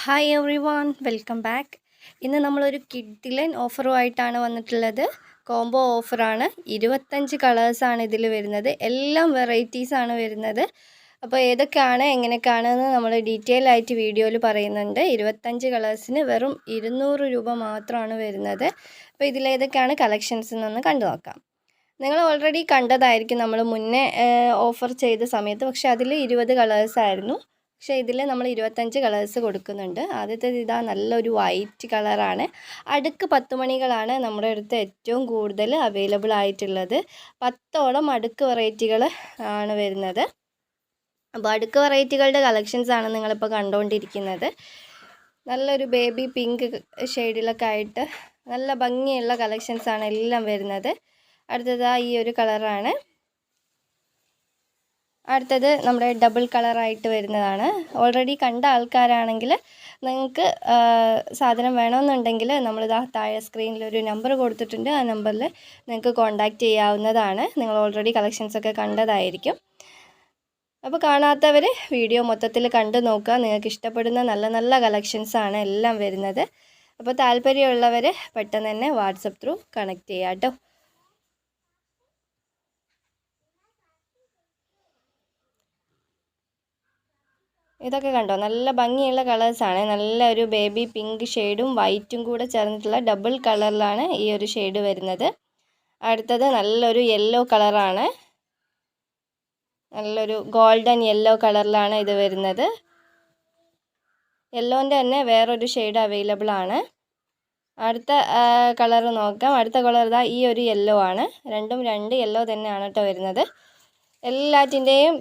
Hi everyone welcome back ഇന്ന് നമ്മളൊരു കിഡിലൻ ഓഫറുമായിട്ടാണ് വന്നിട്ടുള്ളത്. കോംബോ ഓഫറാണ്. ഇരുപത്തഞ്ച് കളേഴ്സാണ് ഇതിൽ വരുന്നത്. എല്ലാം വെറൈറ്റീസാണ് വരുന്നത്. അപ്പോൾ ഏതൊക്കെയാണ് എങ്ങനെയൊക്കെയാണെന്ന് നമ്മൾ ഡീറ്റെയിൽ ആയിട്ട് വീഡിയോയിൽ പറയുന്നുണ്ട്. ഇരുപത്തഞ്ച് കളേഴ്സിന് വെറും ഇരുന്നൂറ് രൂപ മാത്രമാണ് വരുന്നത്. അപ്പോൾ ഇതിലേതൊക്കെയാണ് കളക്ഷൻസ് എന്നൊന്ന് കണ്ടു നോക്കാം. നിങ്ങൾ ഓൾറെഡി കണ്ടതായിരിക്കും നമ്മൾ മുന്നേ ഓഫർ ചെയ്ത സമയത്ത്. പക്ഷേ അതിൽ ഇരുപത് കളേഴ്സായിരുന്നു പക്ഷേ ഇതിൽ നമ്മൾ ഇരുപത്തഞ്ച് കളേഴ്സ് കൊടുക്കുന്നുണ്ട്. ആദ്യത്തെ ഇതാ നല്ലൊരു വൈറ്റ് കളറാണ് അടുക്ക് പത്ത് മണികളാണ് നമ്മുടെ അടുത്ത് ഏറ്റവും കൂടുതൽ അവൈലബിൾ ആയിട്ടുള്ളത്. പത്തോളം അടുക്ക് വെറൈറ്റികൾ ആണ് വരുന്നത്. അപ്പോൾ അടുക്ക് വെറൈറ്റികളുടെ കളക്ഷൻസ് ആണ് നിങ്ങളിപ്പോൾ കണ്ടുകൊണ്ടിരിക്കുന്നത് നല്ലൊരു ബേബി പിങ്ക് ഷെയ്ഡിലൊക്കെ ആയിട്ട് നല്ല ഭംഗിയുള്ള കളക്ഷൻസാണ് എല്ലാം വരുന്നത്. അടുത്തത് ഈ ഒരു കളറാണ് അടുത്തത് നമ്മുടെ ഡബിൾ കളറായിട്ട് വരുന്നതാണ്. ഓൾറെഡി കണ്ട ആൾക്കാരാണെങ്കിൽ നിങ്ങൾക്ക് സാധനം വേണമെന്നുണ്ടെങ്കിൽ നമ്മളിതാ താഴെ സ്ക്രീനിൽ ഒരു നമ്പർ കൊടുത്തിട്ടുണ്ട്. ആ നമ്പറിൽ നിങ്ങൾക്ക് കോൺടാക്റ്റ് ചെയ്യാവുന്നതാണ്. നിങ്ങൾ ഓൾറെഡി കളക്ഷൻസൊക്കെ കണ്ടതായിരിക്കും. അപ്പോൾ കാണാത്തവർ വീഡിയോ മൊത്തത്തിൽ കണ്ടു നോക്കുക. നിങ്ങൾക്ക് ഇഷ്ടപ്പെടുന്ന നല്ല നല്ല കളക്ഷൻസാണ് എല്ലാം വരുന്നത്. അപ്പോൾ താല്പര്യമുള്ളവർ പെട്ടെന്ന് തന്നെ വാട്സപ്പ് ത്രൂ കണക്ട് ചെയ്യാം കേട്ടോ ഇതൊക്കെ കണ്ടോ? നല്ല ഭംഗിയുള്ള കളേഴ്സാണ് നല്ല ഒരു ബേബി പിങ്ക് ഷെയ്ഡും വൈറ്റും കൂടെ ചേർന്നിട്ടുള്ള ഡബിൾ കളറിലാണ് ഈ ഒരു ഷെയ്ഡ് വരുന്നത്. അടുത്തത് നല്ലൊരു യെല്ലോ കളറാണ് നല്ലൊരു ഗോൾഡൻ യെല്ലോ കളറിലാണ് ഇത് വരുന്നത്. യെല്ലോന്റെ തന്നെ വേറൊരു ഷെയ്ഡ് അവൈലബിൾ ആണ്. അടുത്ത കളർ നോക്കാം. അടുത്ത കളർ ഇതാ ഈ ഒരു യെല്ലോ ആണ്. രണ്ടും രണ്ട് യെല്ലോ തന്നെയാണ് കേട്ടോ വരുന്നത്. എല്ലാറ്റിന്റെയും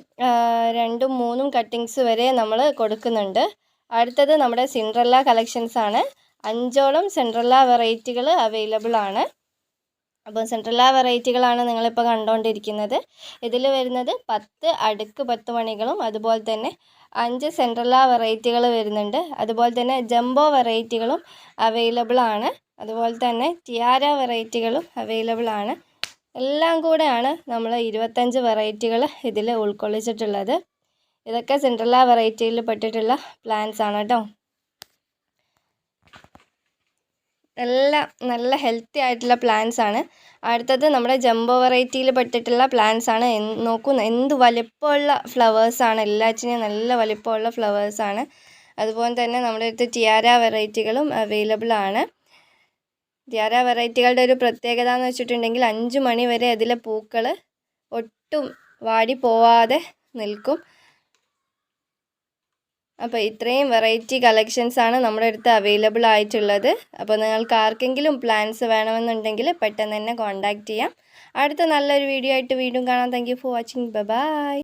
രണ്ടും മൂന്നും കട്ടിങ്സ് വരെ നമ്മൾ കൊടുക്കുന്നുണ്ട്. അടുത്തത് നമ്മുടെ സിൻഡ്രല്ല കളക്ഷൻസ് ആണ് അഞ്ചോളം സെൻട്രല്ല വെറൈറ്റികൾ അവൈലബിൾ ആണ് അപ്പോൾ സെൻട്രല്ല വെറൈറ്റികളാണ് നിങ്ങളിപ്പോൾ കണ്ടുകൊണ്ടിരിക്കുന്നത് ഇതിൽ വരുന്നത് പത്ത് അടുക്ക് പത്ത് മണികളും അതുപോലെ തന്നെ അഞ്ച് സെൻട്രല്ല വെറൈറ്റികൾ വരുന്നുണ്ട്. അതുപോലെ തന്നെ ജംബോ വെറൈറ്റികളും അവൈലബിൾ ആണ് അതുപോലെ തന്നെ ടിയാര വെറൈറ്റികളും അവൈലബിൾ ആണ് എല്ലാം കൂടെയാണ് നമ്മൾ ഇരുപത്തഞ്ച് വെറൈറ്റികൾ ഇതിൽ ഉൾക്കൊള്ളിച്ചിട്ടുള്ളത്. ഇതൊക്കെ സെൻട്രല വെറൈറ്റിയിൽ പെട്ടിട്ടുള്ള പ്ലാന്റ്സ് ആണ് കേട്ടോ എല്ലാം നല്ല ഹെൽത്തി ആയിട്ടുള്ള പ്ലാന്റ്സ് ആണ്. അടുത്തത് നമ്മുടെ ജംബോ വെറൈറ്റിയിൽ പെട്ടിട്ടുള്ള പ്ലാന്റ്സ് ആണ്. നോക്കൂ എന്ത് വലിപ്പമുള്ള ഫ്ലവേഴ്സാണ് എല്ലാറ്റിനും നല്ല വലിപ്പമുള്ള ഫ്ലവേഴ്സാണ് അതുപോലെ തന്നെ നമ്മുടെ അടുത്ത് ടിയാര വെറൈറ്റികളും അവൈലബിൾ ആണ്. ധ്യാര വെറൈറ്റികളുടെ ഒരു പ്രത്യേകത എന്ന് വെച്ചിട്ടുണ്ടെങ്കിൽ അഞ്ച് മണി വരെ അതിലെ പൂക്കൾ ഒട്ടും വാടി പോവാതെ നിൽക്കും. അപ്പോൾ ഇത്രയും വെറൈറ്റി കളക്ഷൻസ് ആണ് നമ്മുടെ അടുത്ത് അവൈലബിൾ ആയിട്ടുള്ളത്. അപ്പോൾ നിങ്ങൾക്ക് ആർക്കെങ്കിലും പ്ലാൻസ് വേണമെന്നുണ്ടെങ്കിൽ പെട്ടെന്ന് തന്നെ കോൺടാക്റ്റ് ചെയ്യാം. അടുത്ത നല്ലൊരു വീഡിയോ ആയിട്ട് വീണ്ടും കാണാം. Thank for watching by